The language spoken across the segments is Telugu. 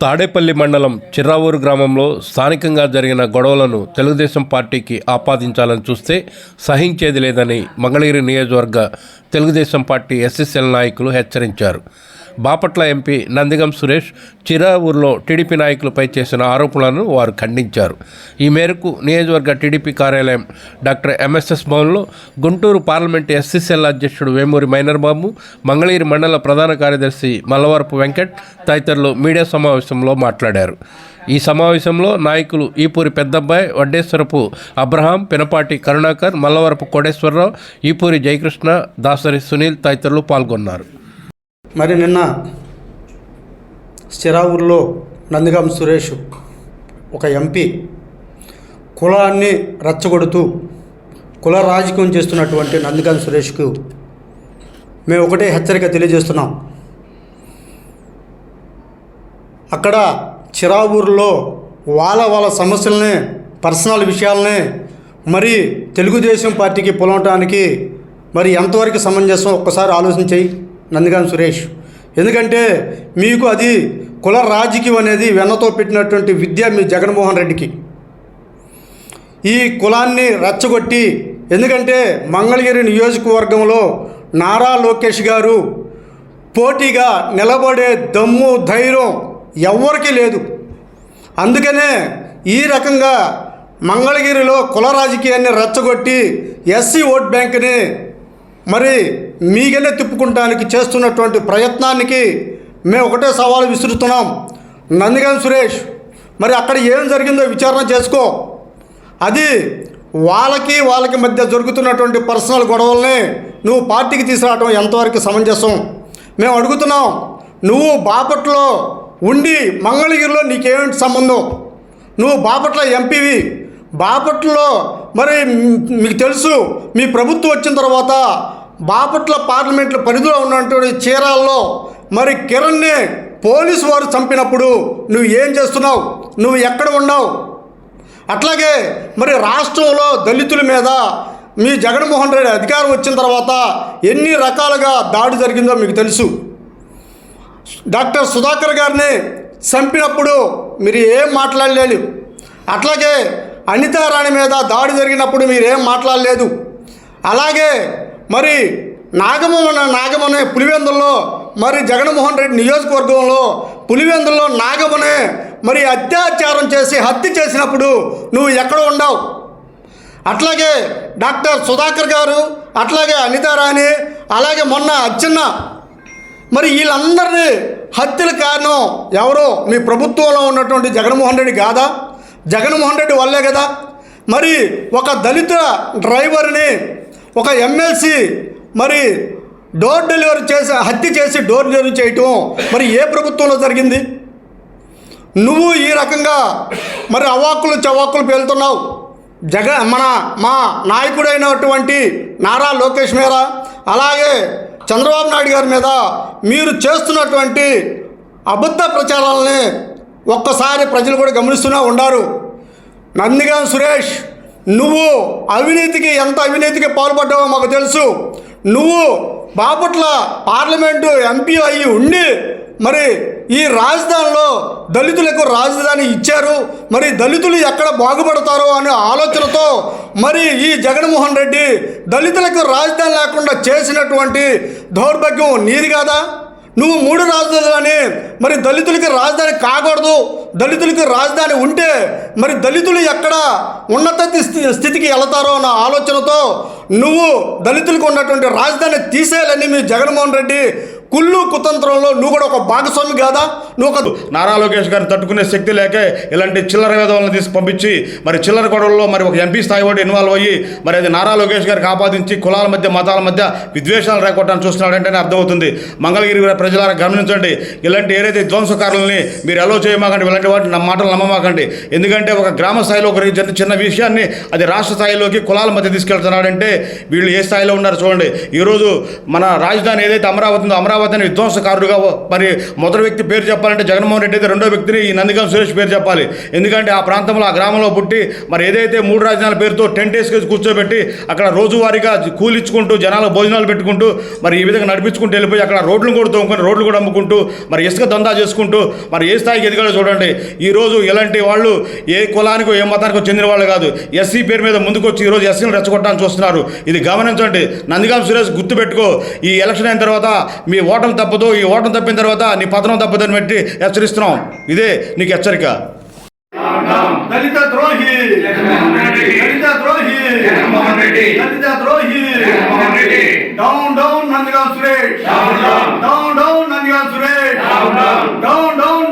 తాడేపల్లి మండలం చిర్రావూరు గ్రామంలో స్థానికంగా జరిగిన గొడవలను తెలుగుదేశం పార్టీకి ఆపాదించాలని చూస్తే సహించేది లేదని మంగళగిరి నియోజకవర్గ తెలుగుదేశం పార్టీ ఎస్ఎస్ఎల్ నాయకులు హెచ్చరించారు. బాపట్ల ఎంపీ నందిగం సురేష్ చిరావూరులో టీడీపీ నాయకులపై చేసిన ఆరోపణలను వారు ఖండించారు. ఈ మేరకు నియోజకవర్గ టీడీపీ కార్యాలయం డాక్టర్ ఎంఎస్ఎస్ భవన్లో గుంటూరు పార్లమెంట్ ఎస్సీసీఎల్ అధ్యక్షుడు వేమూరి మైనర్బాబు మంగళగిరి మండల ప్రధాన కార్యదర్శి మల్లవరపు వెంకట్ తదితరులు మీడియా సమావేశంలో మాట్లాడారు. ఈ సమావేశంలో నాయకులు ఈపూరి పెద్దబ్బాయి వడ్డేశ్వరపు అబ్రహాం పినపాటి కరుణాకర్ మల్లవరపు కోటేశ్వరరావు ఈపూరి జయకృష్ణ దాసరి సునీల్ తదితరులు పాల్గొన్నారు. మరి నిన్న చిరావూరులో నందిగాం సురేష్ ఒక ఎంపీ కులాన్ని రెచ్చగొడుతూ కుల రాజకీయం చేస్తున్నటువంటి నందిగాం సురేష్కు మేము ఒకటే హెచ్చరిక తెలియజేస్తున్నాం. అక్కడ చిరావూరులో వాళ్ళ వాళ్ళ సమస్యల్ని పర్సనల్ విషయాలని మరి తెలుగుదేశం పార్టీకి పొలవటానికి మరి ఎంతవరకు సమంజసం? ఒక్కసారి ఆలోచన చేయి నందిగాం సురేష్. ఎందుకంటే మీకు అది కుల రాజకీయం అనేది వెన్నతో పెట్టినటువంటి విద్య మీ జగన్మోహన్ రెడ్డికి. ఈ కులాన్ని రచ్చగొట్టి ఎందుకంటే మంగళగిరి నియోజకవర్గంలో నారా లోకేష్ గారు పోటీగా నిలబడే దమ్ము ధైర్యం ఎవ్వరికీ లేదు. అందుకనే ఈ రకంగా మంగళగిరిలో కుల రాజకీయాన్ని రెచ్చగొట్టి ఎస్సీ ఓట్ బ్యాంక్ని మరి మీగనే తిప్పుకుంటానికి చేస్తున్నటువంటి ప్రయత్నానికి మేము ఒకటే సవాలు విసురుతున్నాం. నందిగం సురేష్ మరి అక్కడ ఏం జరిగిందో విచారణ చేసుకో. అది వాళ్ళకి వాళ్ళకి మధ్య జరుగుతున్నటువంటి పర్సనల్ గొడవల్ని నువ్వు పార్టీకి తీసుకురావడం ఎంతవరకు సమంజసం? మేము అడుగుతున్నాం నువ్వు బాపట్లో ఉండి మంగళగిరిలో నీకేమిటి సంబంధం? నువ్వు బాపట్ల ఎంపీవి. బాపట్లో మరి మీకు తెలుసు మీ ప్రభుత్వం వచ్చిన తర్వాత బాపట్ల పార్లమెంట్లో పరిధిలో ఉన్నటువంటి చీరాల్లో మరి కిరణ్ని పోలీసు వారు చంపినప్పుడు నువ్వు ఏం చేస్తున్నావు? నువ్వు ఎక్కడ ఉన్నావు? అట్లాగే మరి రాష్ట్రంలో దళితుల మీద మీ జగన్మోహన్ రెడ్డి అధికారం వచ్చిన తర్వాత ఎన్ని రకాలుగా దాడి జరిగిందో మీకు తెలుసు. డాక్టర్ సుధాకర్ గారిని చంపినప్పుడు మీరు ఏం మాట్లాడలేదు. అట్లాగే అనితారాణి మీద దాడి జరిగినప్పుడు మీరేం మాట్లాడలేదు. అలాగే మరి నాగమన నాగమనే పులివెందుల్లో మరి జగన్మోహన్ రెడ్డి నియోజకవర్గంలో పులివెందుల్లో నాగమనే మరి అత్యాచారం చేసి హత్య చేసినప్పుడు నువ్వు ఎక్కడ ఉండవు. అట్లాగే డాక్టర్ సుధాకర్ గారు అట్లాగే అనితారాణి అలాగే మొన్న అచ్చెన్న మరి వీళ్ళందరినీ హత్యల కారణం ఎవరో మీ ప్రభుత్వంలో ఉన్నటువంటి జగన్మోహన్ రెడ్డి కాదా? జగన్మోహన్ రెడ్డి వల్లే కదా. మరి ఒక దళిత డ్రైవర్ని ఒక ఎమ్మెల్సీ మరి డోర్ డెలివరీ చేసి హత్య చేసి డోర్ డెలివరీ చేయటం మరి ఏ ప్రభుత్వంలో జరిగింది? నువ్వు ఈ రకంగా మరి అవాక్కులు చవాకులు పేలుతున్నావు. జగ మన మా నాయకుడైనటువంటి నారా లోకేష్ మీద అలాగే చంద్రబాబు నాయుడు గారి మీద మీరు చేస్తున్నటువంటి అబద్ధ ప్రచారాలని ఒక్కసారి ప్రజలు కూడా గమనిస్తూనే ఉన్నారు. నందిగాం సురేష్ నువ్వు అవినీతికి ఎంత అవినీతికి పాల్పడ్డావో మాకు తెలుసు. నువ్వు బాపట్ల పార్లమెంటు ఎంపీ అయ్యి ఉండి మరి ఈ రాజధానిలో దళితులకు రాజధాని ఇచ్చారు. మరి దళితులు ఎక్కడ బాగుపడతారో అనే ఆలోచనతో మరి ఈ జగన్మోహన్ రెడ్డి దళితులకు రాజధాని లేకుండా చేసినటువంటి దౌర్భాగ్యం నీది కాదా? నువ్వు మూడు రాజధాని మరి దళితులకి రాజధాని కాకూడదు. దళితులకి రాజధాని ఉంటే మరి దళితులు ఎక్కడ ఉన్నత స్థి- స్థితికి వెళతారో అన్న ఆలోచనతో నువ్వు దళితులకు ఉన్నటువంటి రాజధాని తీసేయాలని మీ జగన్మోహన్ రెడ్డి కుళ్ళు కుతంత్రంలో నువ్వు కూడా ఒక భాగస్వామి కాదా? నువ్వు ఒక నారా లోకేష్ గారిని తట్టుకునే శక్తి లేకే ఇలాంటి చిల్లర వేదవాళ్ళని తీసి పంపించి మరి చిల్లర గొడవల్లో మరి ఒక ఎంపీ స్థాయి వాడు ఇన్వాల్వ్ అయ్యి మరి అది నారా లోకేష్ గారికి ఆపాదించి కులాల మధ్య మతాల మధ్య విద్వేషాలు రేకొట్టడానికి చూస్తున్నాడంటేనే అర్థమవుతుంది. మంగళగిరి ప్రజలారా గమనించండి. ఇలాంటి ఏదైతే ధ్వంసకారులని మీరు ఎలా చేయమాకండి ఇలాంటి వాటిని నా మాటలు నమ్మమాకండి. ఎందుకంటే ఒక గ్రామ స్థాయిలో ఒక చిన్న చిన్న విషయాన్ని అది రాష్ట్ర స్థాయిలోకి కులాల మధ్య తీసుకెళ్తున్నాడంటే వీళ్ళు ఏ స్థాయిలో ఉన్నారో చూడండి. ఈరోజు మన రాజధాని ఏదైతే అమరావతి ఉందో అమరావతిని విధ్వంసకారుడుగా మరి మొదటి వ్యక్తి పేరు చెప్పాలంటే జగన్మోహన్ రెడ్డి అయితే రెండో వ్యక్తిని ఈ నందిగం సురేష్ పేరు చెప్పాలి. ఎందుకంటే ఆ ప్రాంతంలో ఆ గ్రామంలో పుట్టి మరి ఏదైతే మూడు రాజధానుల పేరుతో టెంట్ వేసుకొని కూర్చోబెట్టి అక్కడ రోజువారీగా కూలిచ్చుకుంటూ జనాల భోజనాలు పెట్టుకుంటూ మరి ఈ విధంగా నడిపించుకుంటూ వెళ్ళిపోయి అక్కడ రోడ్లు కూడా తోముకొని రోడ్లు కూడా అమ్ముకుంటూ మరి ఇసుక దందా చేసుకుంటూ మరి ఏ స్థాయికి ఎదిగాడో చూడండి. ఈ రోజు ఇలాంటి వాళ్ళు ఏ కులానికో ఏ మతానికో చెందిన వాళ్ళు కాదు. ఎస్సీ పేరు మీద ముందుకు వచ్చి ఈరోజు ఎస్సీని రెచ్చగొట్టడానికి చూస్తున్నారు. ఇది గమనించండి. నందిగాం సురేష్ గుర్తుపెట్టుకో. ఈ ఎలక్షన్ అయిన తర్వాత మీ ఓటమి తప్పదు ఈ ఓటమి తప్పిన తర్వాత నీ పతనం తప్పదని పెట్టి హెచ్చరిస్తున్నాం. ఇదే నీకు హెచ్చరిక. దళిత ద్రోహి. దళిత ద్రోహి. దళిత ద్రోహి. Down down Nandiga Suresh. Down down Nandigam Suresh. Down down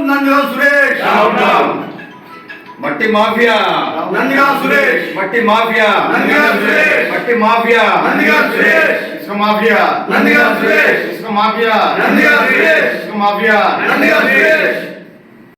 మట్టి మాఫియా నందిగాం సురేష్ మట్టి మాఫియా నందిగాం సురేష్ మట్టి మాఫియా నందిగాం సురేష్ ఇసుక మాఫియా నందిగాం సురేష్ ఇసుక మాఫియా నందిగాం సురేష్ ఇసుక మాఫియా నందిగాం సురేష్